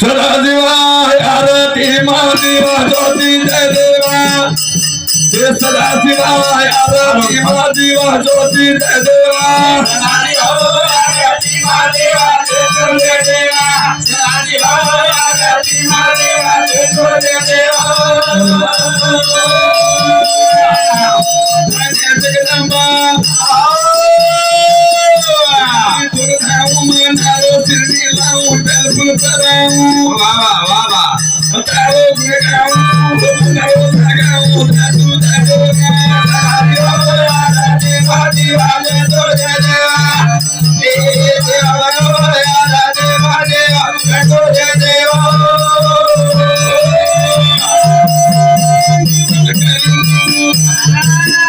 सदा देवा आरती महादेवा ज्योती जय देवा हे सदा शिवा आरती महादेवा ज्योती जय देवा jagadamba Thank you.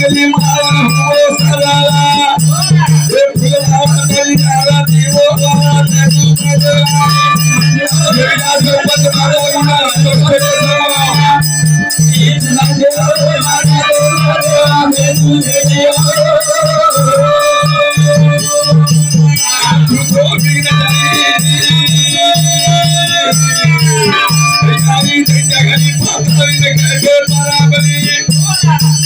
जगदंबा दुर्गाऊ मनाओ शिरडी लाऊ बेलफुल कराऊ वाह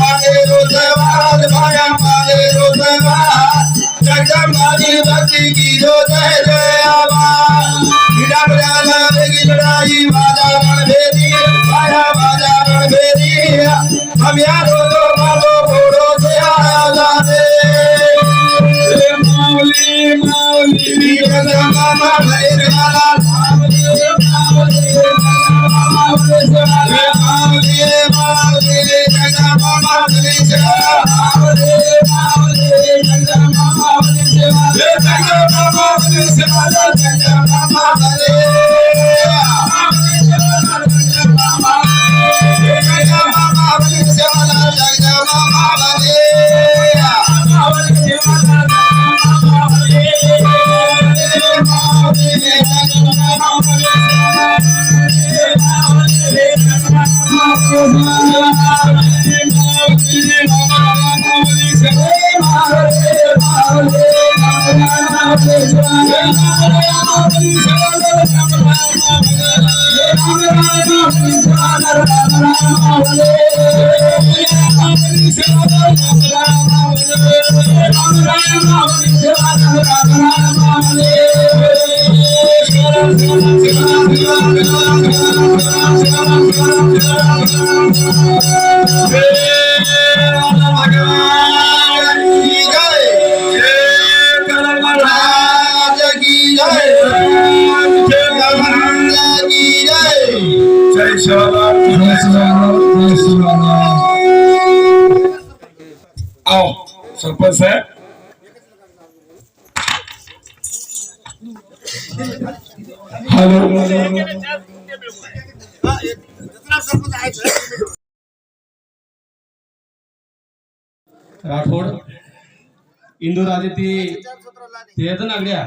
बताओ गुरगाऊ बताओ सगाऊ दादू दादू भक्ति की जो जय जय आवाज़ बिना बजाना देगी लड़ाई बाजा रणभेदी आया बाजा रणभेदी हम यारो दो बालो घोड़ो से आया जाने माऊली माऊली मामा भैर वाला मावलिए मावलिए मावलिए I'm Hey! आओ सरपंच साहेब हॅलो राठोड इंदू राजे ती ते येतं नागड्या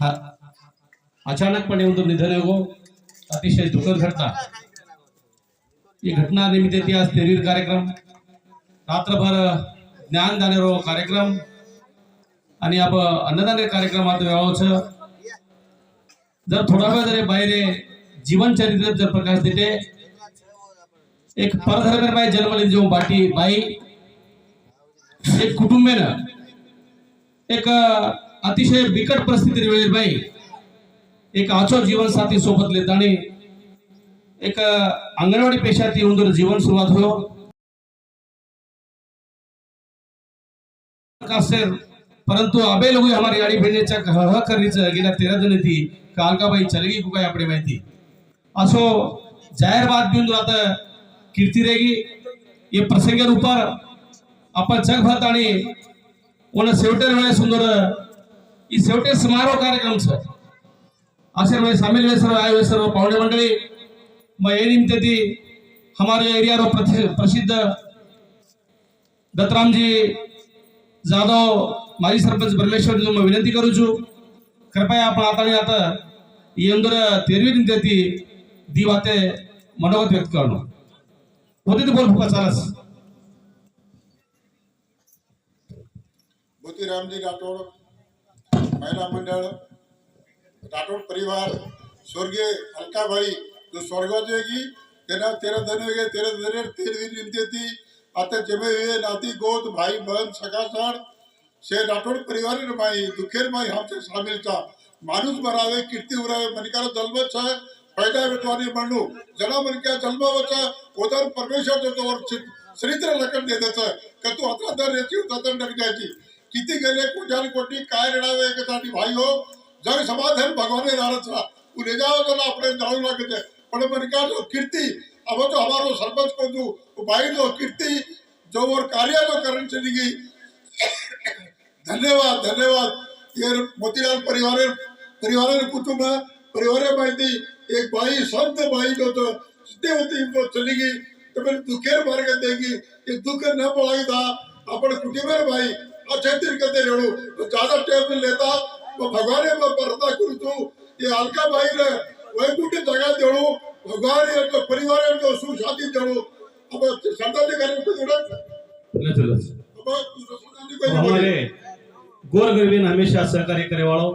हा। अचानकपणे उंदूर निधन हो अतिशय दुःखद घटना. ही घटना निमित्त ती आज कार्यक्रम. रात्रभर ज्ञान दानेरो कार्यक्रम आणि आप अन्नदान कार्यक्रमात व्यवहार जर थोडा वेळ जरी बाहेर जीवन चरित्र जर प्रकाश देते एक परधर्मेर बाई जन्मली जेव्हा बाटी बाई एक कुटुंबेनं एक अतिशय बिकट परिस्थिती बाई. एक आचो जीवन साथी सोबत लेतानी एक अंगणवाडी पेशात येऊन जीवन सुरुवात हो परंतु अबे लोग हमारी आडी बहिणीच्या ह करीच गेल्या तेरा जण ती कालकाबाई चलगी को आपली माहिती? असो जाहीर बात बिंदू आता कीर्ती रेगी ये प्रसंग रूपा आपण जगभर आणि कोणा शेवटे वेळेस सुंदर ही शेवटे समारोह कार्यक्रम सर असे वेळे सामील हुए सर्व आए हुए सर्व पाहुणे मंडळी. मग ये निमित्त ती हमारे एरिया रो प्रसिद्ध प्रसिद्ध दत्तरामजी जाधव माजी सरपंच परमेश्वर जी मैं विनंती करू कृपया आपण आता आता येंदर तेरवी निमित्त ती दी वाते मनोगत व्यक्त करणं होते ते बोल फुका चालस. मोतीरामजी राठोड महिला मंडळ राठोड परिवार, स्वर्गीय अलकाबाई जो स्वर्गात वेगी तेरा तेरा धन वेगे तेरा धन तेर दिन निमते थी आता जमे हुए नाती, गोद, भाई, बहन सगा सर से राठोड परिवार भाई, दुखेर भाई हमसे शामिल था। माणूस मरावे, कीर्ती उरावे मनिकार जन्म छ, पैदा बेटवानी म्हणू जना मनक्या वचा उधर परमेश्वर जो तो श्रीत्र लखन दे देत का तू आता दर याची डग जायची किती गेले कोट्यान कोटी, काय रडावे एकासाठी भाई हो जग समाधान भगवान नाराज़ था उन्हें जाओ तो ना अपने जाऊ लागते पण मनिका जो कीर्ति, अब तो हमारो सरपंच को जो भाई जो कीर्ति, जो और कार्य जो करने चली गई। धन्यवाद धन्यवाद। ये मोतीलाल परिवार परिवार कुटुंब परिवार माहिती, एक बाई संत बाई जो तो सिद्धे होती वो चली गई तो फिर दुखेर मार्ग देगी ये दुख न पड़ाई था अपन कुटुंबर भाई अच्छे तरीके से रेड़ू तो ज़्यादा टेप लेता ಭಗವಾನೇ ಬರ್ತಾ ಕುರಿತು ಈ ಅಲ್ಕಾ ಬಾಯಿಗೆ ವೈಕುಂಠ ಜಾಗ ಅಂತೇಳು ಭಗವಾನ್ యొక్క ಪರಿವಾರ యొక్క ಸುಶಾಂತಿಂತೇಳು ಅಪ್ಪ ಸಂತಾನಿ કાર્યક્રમ અમારે ગોર ગરબીને હંમેશા સહકાર્ય કરેવાળો